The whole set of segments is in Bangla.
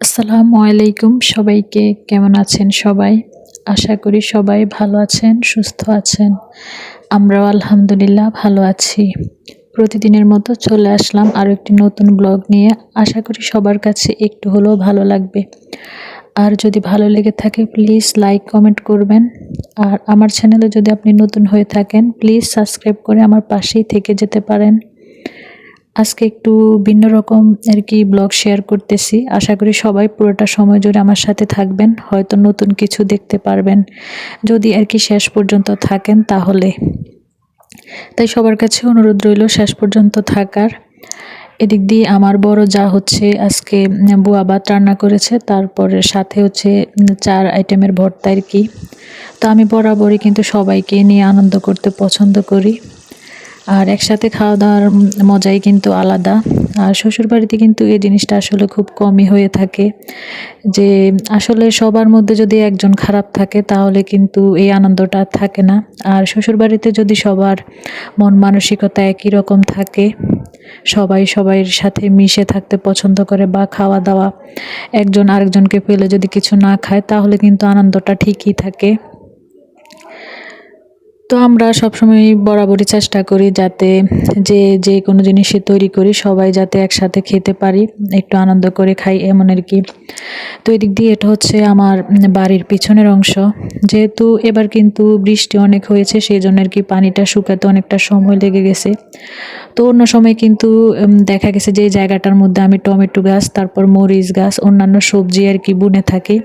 আসসালামু আলাইকুম সবাইকে, কেমন আছেন সবাই? আশা করি সবাই ভালো আছেন, সুস্থ আছেন। আমরাও আলহামদুলিল্লাহ ভালো আছি। প্রতিদিনের মতো চলে আসলাম আরও একটি নতুন ব্লগ নিয়ে। আশা করি সবার কাছে একটু হলেও ভালো লাগবে। আর যদি ভালো লেগে থাকে, প্লিজ লাইক, কমেন্ট করবেন। আর আমার চ্যানেলে যদি আপনি নতুন হয়ে থাকেন, প্লিজ সাবস্ক্রাইব করে আমার পাশেই থেকে যেতে পারেন। আজকে একটু ভিন্ন রকম আর কি ব্লগ শেয়ার করতেছি। আশা করি সবাই পুরোটা সময় জুড়ে আমার সাথে থাকবেন, হয়তো নতুন কিছু দেখতে পারবেন। যদি আর কি শেষ পর্যন্ত থাকেন তাহলে। তাই সবার কাছে অনুরোধ রইল শেষ পর্যন্ত থাকার। এদিক দিয়ে আমার বড় যা হচ্ছে, আজকে বুয়া ভাত রান্না করেছে, তারপরে সাথে হচ্ছে চার আইটেমের ভর্তা আর কি। তো আমি বরাবরই কিন্তু সবাইকে নিয়ে আনন্দ করতে পছন্দ করি। আর একসাথে খাওয়া দাওয়ার মজাই কিন্তু আলাদা। আর শ্বশুরবাড়িতে কিন্তু এই জিনিসটা আসলে খুব কমই হয়ে থাকে। যে আসলে সবার মধ্যে যদি একজন খারাপ থাকে, তাহলে কিন্তু এই আনন্দটা থাকে না। আর শ্বশুরবাড়িতে যদি সবার মন মানসিকতা একই রকম থাকে, সবাই সবাইয়ের সাথে মিশে থাকতে পছন্দ করে বা খাওয়া দাওয়া একজন আরেকজনকে পেলে যদি কিছু না খায়, তাহলে কিন্তু আনন্দটা ঠিকই থাকে। তো আমরা সবসময় বরাবরই চেষ্টা করি যাতে যে যে কোনো জিনিসই তৈরি করি, সবাই যাতে একসাথে খেতে পারি, একটু আনন্দ করে খাই এমন আর কি। তো এদিক দিয়ে এটা হচ্ছে আমার বাড়ির পিছনের অংশ। যেহেতু এবার কিন্তু বৃষ্টি অনেক হয়েছে সেই জন্য আর কি পানিটা শুকাতে অনেকটা সময় লেগে গেছে। তো অন্য সময় কিন্তু দেখা গেছে যে জায়গাটার মধ্যে আমি টমেটো গাছ, তারপর মরিচ গাছ, অন্যান্য সবজি আর কি বুনে থাকি।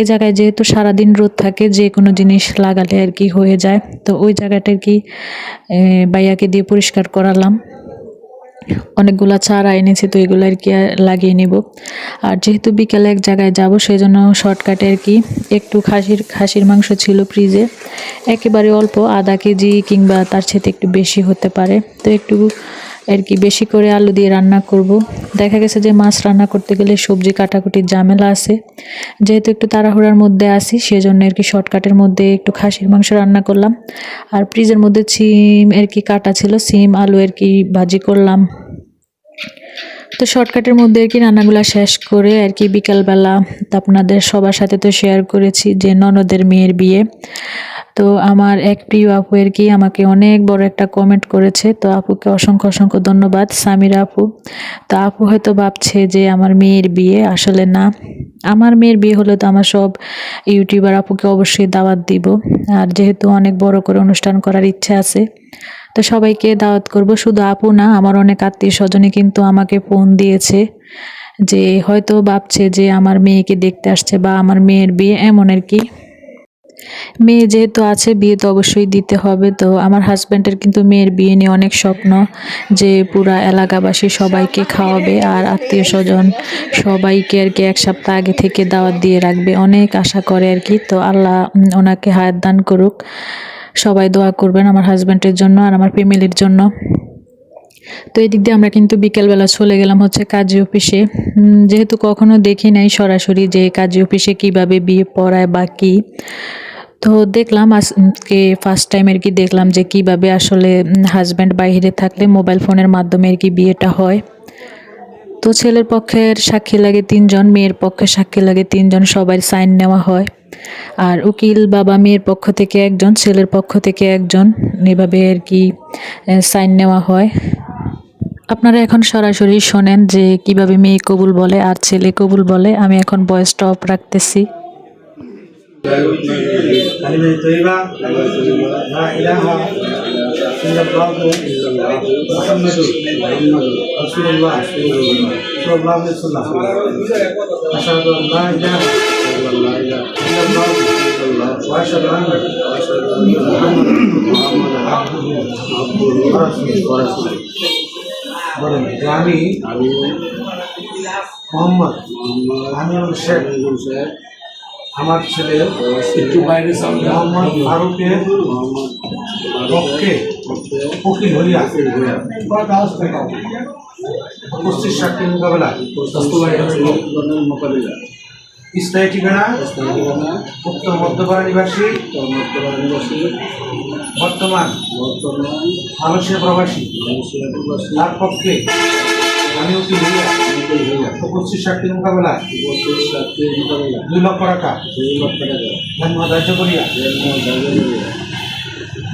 এ জায়গায় যেহেতু সারাদিন রোদ থাকে, যে কোনো জিনিস লাগালে আর কি হয়ে যায়। তো ওই জায়গাটা আর কি বাইয়াকে দিয়ে পরিষ্কার করালাম। অনেকগুলা চারা এনেছি, তো এগুলো আর কি লাগিয়ে নিব। আর যেহেতু বিকেলে এক জায়গায় যাব সেই জন্য শর্টকাটে আর কি, একটু খাসির খাসির মাংস ছিল ফ্রিজে একেবারে অল্প, আধা কেজি কিংবা তার সাথে একটু বেশি হতে পারে। তো একটু আর কি বেশি করে আলু দিয়ে রান্না করব? দেখা গেছে যে মাছ রান্না করতে গেলে সবজি কাটাকুটির ঝামেলা আছে। যেহেতু একটু তাড়াহুড়ার মধ্যে আসি সেজন্য আর কি শর্টকাটের মধ্যে একটু খাসির মাংস রান্না করলাম। আর ফ্রিজের মধ্যে সিম আর কি কাটা ছিল সিম আলু আর কি ভাজি করলাম। তো শর্টকাটের মধ্যে আর কি রান্নাগুলো শেষ করে আর কি বিকালবেলা আপনাদের সবার সাথে তো শেয়ার করেছি যে ননদের মেয়ের বিয়ে। তো আমার এক প্রিয় আপু আর কি আমাকে অনেক বড় একটা কমেন্ট করেছে। তো আপুকে অসংখ্য অসংখ্য ধন্যবাদ। সামিরা আপু, তো আপু হয়তো ভাবছে যে আমার মেয়ের বিয়ে আসলে না। আমার মেয়ের বিয়ে হলে তো আমার সব ইউটিউবার আপুকে অবশ্যই দাওয়াত দিব। আর যেহেতু অনেক বড় করে অনুষ্ঠান করার ইচ্ছা আছে, তো সবাইকে দাওয়াত করব। শুধু আপু না, আমার অনেক আত্মীয় স্বজনে কিন্তু আমাকে ফোন দিয়েছে যে হয়তো ভাবছে যে আমার মেয়েকে দেখতে আসছে বা আমার মেয়ের বিয়ে এমন আর কি। মেয়ে যেহেতু আছে, বিয়ে তো অবশ্যই দিতে হবে। তো আমার হাজব্যান্ডের কিন্তু মেয়ের বিয়ে নিয়ে অনেক স্বপ্ন যে পুরা এলাকাবাসী সবাইকে খাওয়াবে আর আত্মীয় স্বজন সবাইকে আর কি এক সপ্তাহ আগে থেকে দাওয়াত দিয়ে রাখবে। অনেক আশা করে আর কি। তো আল্লাহ ওনাকে হায়াত দান করুক। সবাই দোয়া করবেন আমার হাজব্যান্ডের জন্য আর আমার ফ্যামিলির জন্য। তো এদিক দিয়ে আমরা কিন্তু বিকেলবেলা চলে গেলাম হচ্ছে কাজী অফিসে। যেহেতু কখনো দেখি নাই সরাসরি যে কাজী অফিসে কীভাবে বিয়ে পড়ায় বা কী। তো দেখলাম আজকে ফার্স্ট টাইম আর কি দেখলাম যে কীভাবে আসলে হাজব্যান্ড বাইরে থাকলে মোবাইল ফোনের মাধ্যমে আর কি বিয়েটা হয়। তো ছেলের পক্ষের সাক্ষী লাগে তিনজন, মেয়ের পক্ষে সাক্ষী লাগে তিনজন, সবাই সাইন নেওয়া হয়। আর উকিল বাবা মেয়ের পক্ষ থেকে একজন, ছেলের পক্ষ থেকে একজন, এভাবে আর কি সাইন নেওয়া হয়। আপনারা এখন সরাসরি শোনেন যে কিভাবে মেয়ে কবুল বলে আর ছেলে কবুল বলে আমি এখন বয়স টপ রাখতেছি كلمة طيبة لا إله إلا الله محمد رسول الله صلى الله عليه وسلم أشهد أن لا إله إلا الله وأشهد أن محمد عبده ورسوله বলেন যে আমি আমি মোহাম্মদ আমিরুল শেখ আমার ছেলে। একটু বাইরে মোহাম্মদ ফারুকের পক্ষে উকিল হইয়া উপস্থিত সাক্ষী মোকাবেলা। স্থায়ী ঠিকানা? উত্তর মধ্যপাড়া নিবাসী। বর্তমান? মালয়েশিয়া প্রবাসী। তার পক্ষে আমি হইয়া উপস্থিত সাক্ষীর মোকাবেলায় উপস্থিত সাক্ষীর মোকাবিলা। দুই লক্ষ টাকা। দুই লক্ষ টাকা। ধর্ম ধার্য করিয়া। করিয়া।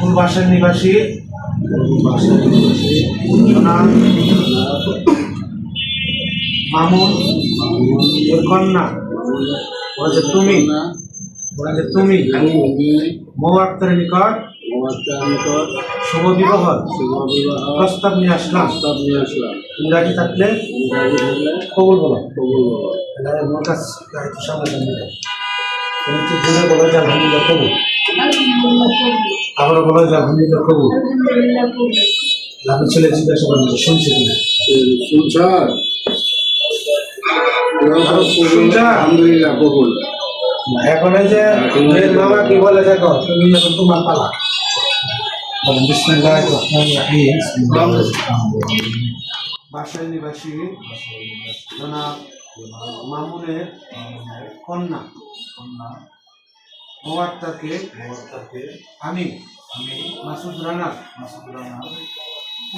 ফুলবাসের নিবাসী? নিবাসী? মামুন। কন্যা। বলেছে তুমি। না বলেছে তুমি। আমি মৌ আক্তারের নিকট শুভ বিবাহ। প্রস্তাব নিয়ে আসলাম। প্রস্তাব নিয়ে আসলাম। তুমি রাজি থাকলে কবুল বলো। কবুল বলো। কাছে সামনে সামনে। তুমি একটু জোরে বলো যে আলহামদুলিল্লাহ কবুল। আবারও বলো যে আলহামদুলিল্লাহ তাহলে আমি ছেলে জিজ্ঞাসা শুনছি কিনা? শুনছা? আলহামদুলিল্লাহ কবুল এখন এই যে মেয়ের মামা কি বলে দেখো? তুমি এখন তোমার পালা বলেন বিসমিল্লাহির রহমানির রহিম। বাসায় নিবাসী জনাব মামুনের কন্যা। আমি আমি মাসুদ রানা মাসুদ রানা।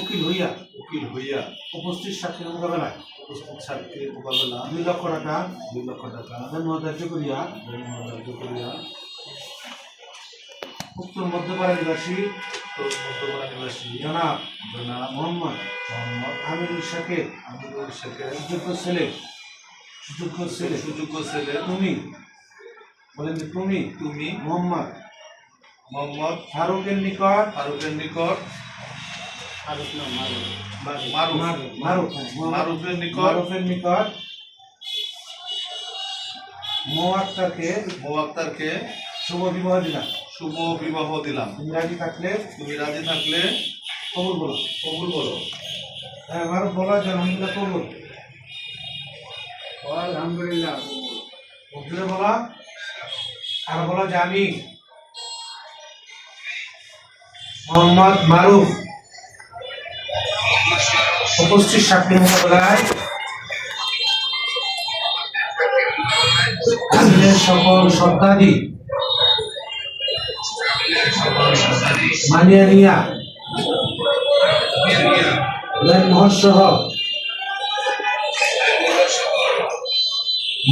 উকিল হইয়া উকিল হইয়া। উপস্থিত সাক্ষীর মোকাবেলায় উপস্থিত সাক্ষীর মোকাবেলা দুই লক্ষ টাকা। দুই লক্ষ টাকা। ধার্য করিয়া। ধার্য করিয়া। উত্তর মধ্যপাড়া নিবাসী। উত্তর মধ্যপাড়া নিবাসী। জনাব। জনাব মোহাম্মদ। মোহাম্মদ আমিরুল শাকের। আমিরুল শাকের। সুযোগ্য ছেলে। সুযোগ্য ছেলে। সুযোগ্য ছেলে। তুমি। বলেন তুমি। তুমি। মোহাম্মদ। মোহাম্মদ। ফারুকের নিকট। ফারুকের নিকট। মারুফের নিকট। মারুফের নিকট। মোয়াক্তারকে মোয়াক্তারকে শুভ বিবাহ দিলাম। শুভ বিবাহ দিলাম। তুমি রাজি থাকলে? তুমি রাজি থাকলে? কবুল বলো। কবুল বলো। হ্যাঁ মারুফ বলো যে আলহামদুলিল্লাহ কবুল। আলহামদুলিল্লাহ বলো। আর বলো যে আমি মোহাম্মদ মারুফ। উপস্থিত সাক্ষী মোকাবেলায় সকল শব্দাদি মানিয়া নিয়া মহসহ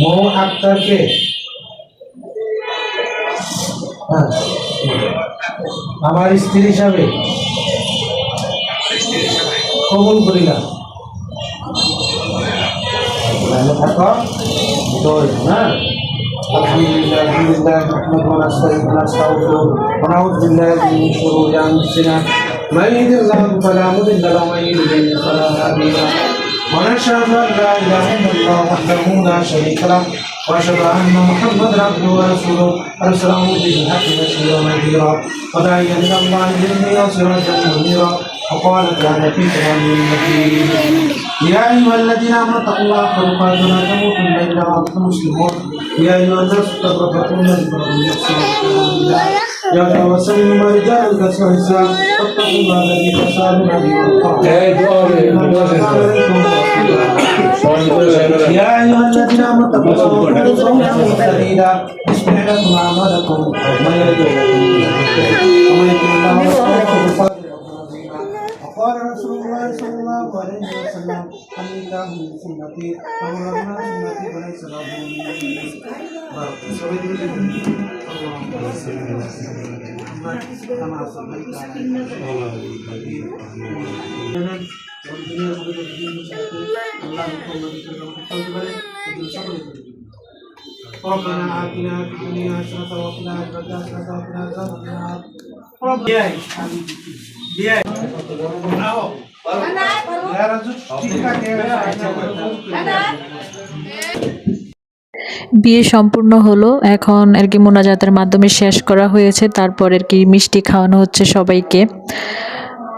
মৌ আক্তারকে হ্যাঁ, আমার স্ত্রী হিসাবে কবুল করিলাম ভালো থাকো তো হ্যাঁ الحمد لله الحمد لله نحمده ونستعينه ونستغفره ونعوذ بالله من شرور انفسنا من يهد الله فلا مضل له ومن يضلل فلا هادي له ونشهد ان لا اله الا الله وحده لا شريك له واشهد ان محمدا عبده ورسوله ارسله بالحق بشيرا ونذيرا وداعيا الى الله باذنه وسراجا منيرا وقال تعالى في كلامه المجيد يا أيها الذين آمنوا اتقوا الله حق تقاته ولا تموتن إلا وأنتم مسلمون. يا أيها الناس اتقوا ربكم الذي خلقكم من نفس واحدة. وسلم رجال كسر النساء واتقوا الله الذي تسالون به يا أيها الذين آمنوا اتقوا الله وقولوا قولا سديدا يصلح لكم اعمالكم ومن يطع الله ورسوله فقد وقال رسول الله صلى الله عليه وسلم ان الله من سنتي فمن رغم سنتي فليس له اللهم صل على محمد كما صليت على ابراهيم ربنا آتنا في الدنيا حسنة وفي الآخرة حسنة وقنا عذاب النار ربنا বিয়ে বিয়ে সম্পূর্ণ হলো এখন আর কি মোনাজাতের মাধ্যমে শেষ করা হয়েছে তারপর আর কি মিষ্টি খাওয়ানো হচ্ছে সবাইকে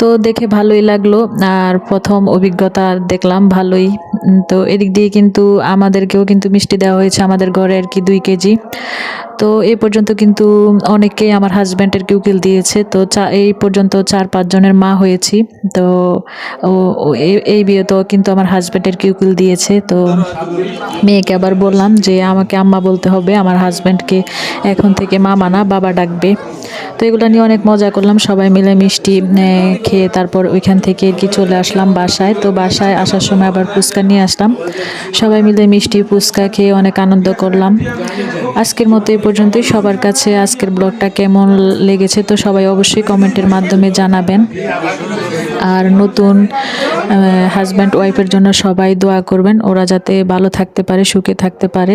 তো দেখে ভালোই লাগল। আর প্রথম অভিজ্ঞতা দেখলাম ভালোই। তো এদিক দিয়ে কিন্তু আমাদেরকেও কিন্তু মিষ্টি দেওয়া হয়েছে আমাদের ঘরে আর কি দুই কেজি। তো তো এই পর্যন্ত কিন্তু অনেকেই আমার হাজব্যান্ডের কিউকিল দিয়েছে। তো চা এই পর্যন্ত চার পাঁচজনের মা হয়েছি। তো এই- এই বিয়েতেও কিন্তু আমার হাজব্যান্ডের কিউকিল দিয়েছে। তো মেয়েকে আবার বললাম যে আমাকে আম্মা বলতে হবে। আমার হাজব্যান্ডকে এখন থেকে মামা না, বাবা ডাকবে। তো এগুলো নিয়ে অনেক মজা করলাম। সবাই মিলে মিষ্টি খেয়ে তারপর ওইখান থেকে আর কি চলে আসলাম বাসায়। তো বাসায় আসার সময় আবার ফুচকা নিয়ে আসলাম। সবাই মিলে মিষ্টি ফুচকা খেয়ে অনেক আনন্দ করলাম। আজকের মতো এই পর্যন্তই। সবার কাছে আজকের ব্লগটা কেমন লেগেছে তো সবাই অবশ্যই কমেন্টের মাধ্যমে জানাবেন। আর নতুন হাজব্যান্ড ওয়াইফের জন্য সবাই দোয়া করবেন। ওরা যাতে ভালো থাকতে পারে, সুখে থাকতে পারে।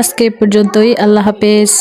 আজকে পর্যন্তই। আল্লাহ হাফেজ।